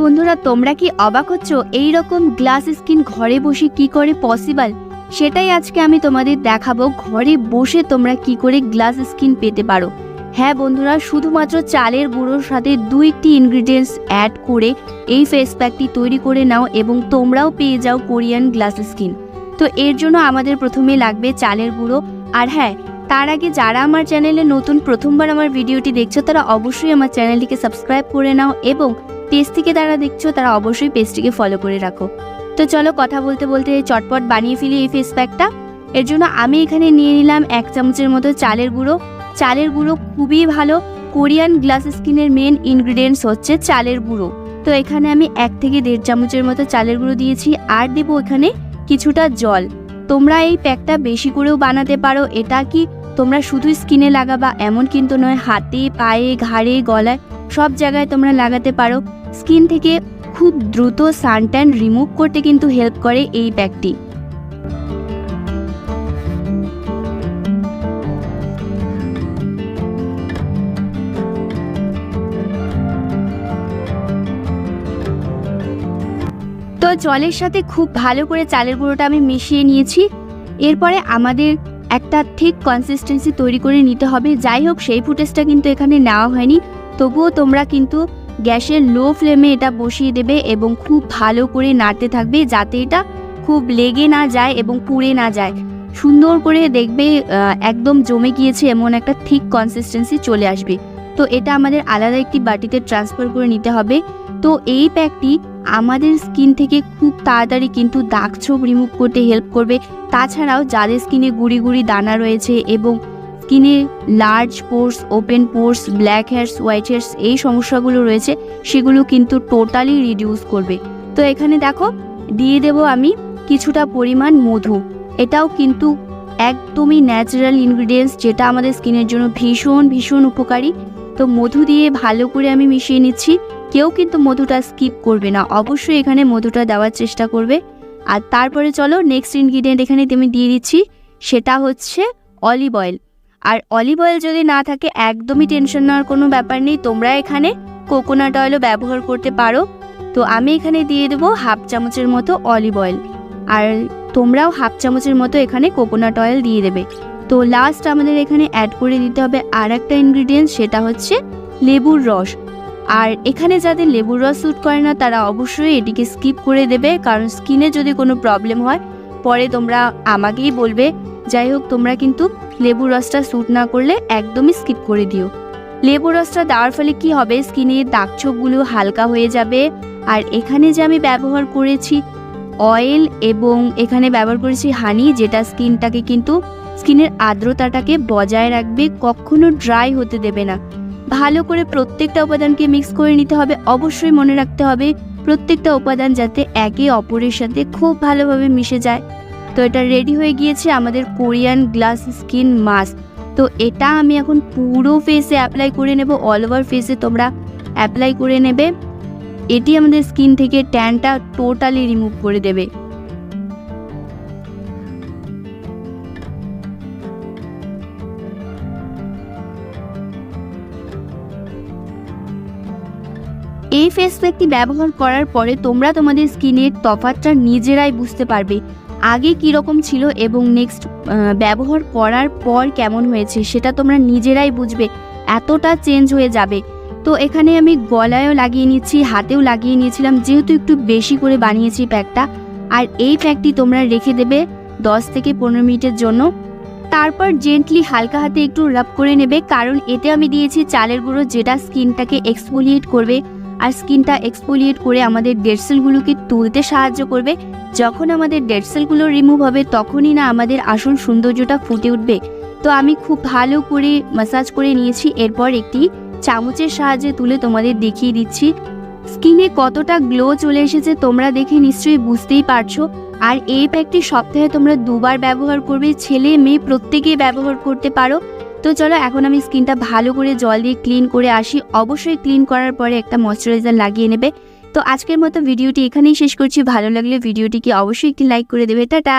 বন্ধুরা, তোমরা কি অবাক হচ্ছ? এই রকম গ্লাস স্কিন ঘরে বসে কি করে পসিবল সেটাই আজকে আমি তোমাদের দেখাবো। ঘরে বসে তোমরা কি করে গ্লাস স্কিন পেতে পারো। হ্যাঁ বন্ধুরা, শুধুমাত্র চালের গুঁড়োর সাথে দুইটি ইনগ্রিডিয়েন্টস অ্যাড করে এই ফেস প্যাকটি তৈরি করে নাও এবং তোমরাও পেয়ে যাও কোরিয়ান গ্লাস স্কিন তো এর জন্য আমাদের প্রথমে লাগবে চালের গুঁড়ো। আর হ্যাঁ তার আগে যারা আমার চ্যানেলে নতুন প্রথমবার আমার ভিডিওটি দেখছ, তারা অবশ্যই আমার চ্যানেলটিকে সাবস্ক্রাইব করে নাও এবং পেজ থেকে যারা দেখছ, তারা অবশ্যই পেজটিকে ফলো করে রাখো। তো চলো কথা বলতে বলতে চটপট বানিয়ে ফেলি এই ফেস প্যাকটা এর জন্য আমি এখানে নিয়ে নিলাম এক চামচের মতো চালের গুঁড়ো। চালের গুঁড়ো খুবই ভালো। কোরিয়ান গ্লাস স্কিনের মেন ইনগ্রিডিয়েন্টস হচ্ছে চালের গুঁড়ো। তো এখানে আমি এক থেকে দেড় চামচের মতো চালের গুঁড়ো দিয়েছি আর দেবো এখানে কিছুটা জল। তোমরা এই প্যাকটা বেশি করেও বানাতে পারো। এটা কি তোমরা শুধু স্কিনে লাগাবা, এমন কিন্তু নয়, হাতে, পায়ে, ঘাড়ে, গলায়, সব জায়গায় তোমরা লাগাতে পারো। স্কিন থেকে খুব দ্রুত সানট্যান রিমুভ করতে কিন্তু হেল্প করে এই প্যাকটি তো জলের সাথে খুব ভালো করে চালের গুঁড়োটা আমি মিশিয়ে নিয়েছি। এরপরে আমাদের একটা ঠিক কনসিস্টেন্সি তৈরি করে নিতে হবে। যাই হোক, সেই ফুটেজটা কিন্তু এখানে নেওয়া হয়নি। তবুও তোমরা কিন্তু গ্যাসের লো ফ্লেমে এটা বসিয়ে দেবে এবং খুব ভালো করে নাড়তে থাকবে যাতে এটা খুব লেগে না যায় এবং পুড়ে না যায়। সুন্দর করে দেখবে একদম জমে গিয়েছে এমন একটা ঠিক কনসিস্টেন্সি চলে আসবে। তো এটা আমাদের আলাদা একটি বাটিতে ট্রান্সফার করে নিতে হবে। তো এই প্যাকটি আমাদের স্কিন থেকে খুব তাড়াতাড়ি কিন্তু দাগ ছোপ রিমুভ করতে হেল্প করবে। তাছাড়াও যাদের স্কিনে গুড়ি গুড়ি দানা রয়েছে এবং স্কিনে large pores open pores black hairs white hairs এই সমস্যাগুলো রয়েছে, সেগুলো কিন্তু টোটালি রিডিউস করবে। তো এখানে দেখো, দিয়ে দেব আমি কিছুটা পরিমাণ মধু। এটাও কিন্তু একদমই ন্যাচারাল ইনগ্রিডিয়েন্টস যেটা আমাদের স্কিনের জন্য ভীষণ ভীষণ উপকারী। তো মধু দিয়ে ভালো করে আমি মিশিয়ে নিচ্ছি। কেউ কিন্তু মধুটা স্কিপ করবে না। অবশ্যই এখানে মধুটা দেওয়ার চেষ্টা করবে। আর তারপরে চলো নেক্সট ইনগ্রিডিয়েন্ট এখানে আমি দিয়ে দিচ্ছি, সেটা হচ্ছে অলিভ অয়েল আর অলিভ অয়েল যদি না থাকে, একদমই টেনশন নেওয়ার কোনো ব্যাপার নেই। তোমরা এখানে কোকোনাট অয়েলও ব্যবহার করতে পারো। তো আমি এখানে দিয়ে দেবো হাফ চামচের মতো অলিভ অয়েল আর তোমরাও হাফ চামচের মতো এখানে কোকোনাট অয়েল দিয়ে দেবে। তো লাস্ট আমাদের এখানে অ্যাড করে দিতে হবে আর একটা ইনগ্রিডিয়েন্ট সেটা হচ্ছে লেবুর রস। আর এখানে যাদের লেবুর রস স্যুট করে না, তারা অবশ্যই এটিকে স্কিপ করে দেবে। কারণ স্কিনে যদি কোনো প্রবলেম হয়, পরে তোমরা আমাকেই বলবে যাই হোক, তোমরা কিন্তু লেবুর রসটা স্যুট না করলে একদমই স্কিপ করে দিও। লেবুর রসটা দেওয়ার ফলে কি হবে? স্কিনের দাগছোপগুলো হালকা হয়ে যাবে। আর এখানে যে আমি ব্যবহার করেছি অয়েল এবং এখানে ব্যবহার করেছি হানি যেটা স্কিনটাকে কিন্তু স্কিনের আর্দ্রতাটাকে বজায় রাখবে, কখনো ড্রাই হতে দেবে না। ভালো করে প্রত্যেকটা উপাদানকে মিক্স করে নিতে হবে। অবশ্যই মনে রাখতে হবে, প্রত্যেকটা উপাদান যাতে একে অপরের সাথে খুব ভালোভাবে মিশে যায়। তো এটা রেডি হয়ে গিয়েছে আমাদের কোরিয়ান গ্লাস স্কিন মাস্ক তো এটা আমি এখন পুরো ফেসে অ্যাপ্লাই করে নেব অল ওভার ফেসে তোমরা অ্যাপ্লাই করে নেবে। এটি আমাদের স্কিন থেকে ট্যানটা টোটালি রিমুভ করে দেবে। এই ফেস প্যাকটি ব্যবহার করার পরে তোমরা তোমাদের স্কিনের তফাৎটা নিজেরাই বুঝতে পারবে। আগে কি রকম ছিল এবং নেক্সট ব্যবহার করার পর কেমন হয়েছে সেটা তোমরা নিজেরাই বুঝবে। এতটা চেঞ্জ হয়ে যাবে। তো এখানে আমি গলায়ও লাগিয়ে নিচ্ছি, হাতেও লাগিয়ে নিয়েছিলাম, যেহেতু একটু বেশি করে বানিয়েছি প্যাকটা। আর এই প্যাকটি তোমরা রেখে দেবে দশ থেকে পনেরো মিনিটের জন্য। তারপর জেন্টলি হালকা হাতে একটু রাব করে নেবে, কারণ এতে আমি দিয়েছি চালের গুঁড়ো, যেটা স্কিনটাকে এক্সফোলিয়েট করবে। আর স্কিনটা এক্সপোলিয়েট করে আমাদের ডেড সেলগুলোকে তুলতে সাহায্য করবে। যখন আমাদের ডেড সেলগুলো রিমুভ হবে, তখনই না আমাদের আসল সৌন্দর্যটা ফুটে উঠবে। তো আমি খুব ভালো করে মাসাজ করে নিয়েছি, এরপর একটি চামচের সাহায্যে তুলে তোমাদের দেখিয়ে দিচ্ছি। স্কিনে কতটা গ্লো চলে এসেছে তোমরা দেখে নিশ্চয়ই বুঝতেই পারছ। আর এই প্যাকটি সপ্তাহে তোমরা দুবার ব্যবহার করবে ছেলে মেয়ে প্রত্যেকেই ব্যবহার করতে পারো। তো চলো, এখন আমি স্কিনটা ভালো করে জল দিয়ে ক্লিন করে আসি। অবশ্যই ক্লিন করার পরে একটা ময়শ্চারাইজার লাগিয়ে নেবে। তো আজকের মতো ভিডিওটি এখানেই শেষ করছি। ভালো লাগলে ভিডিওটিকে অবশ্যই একটি লাইক করে দেবে। টাটা!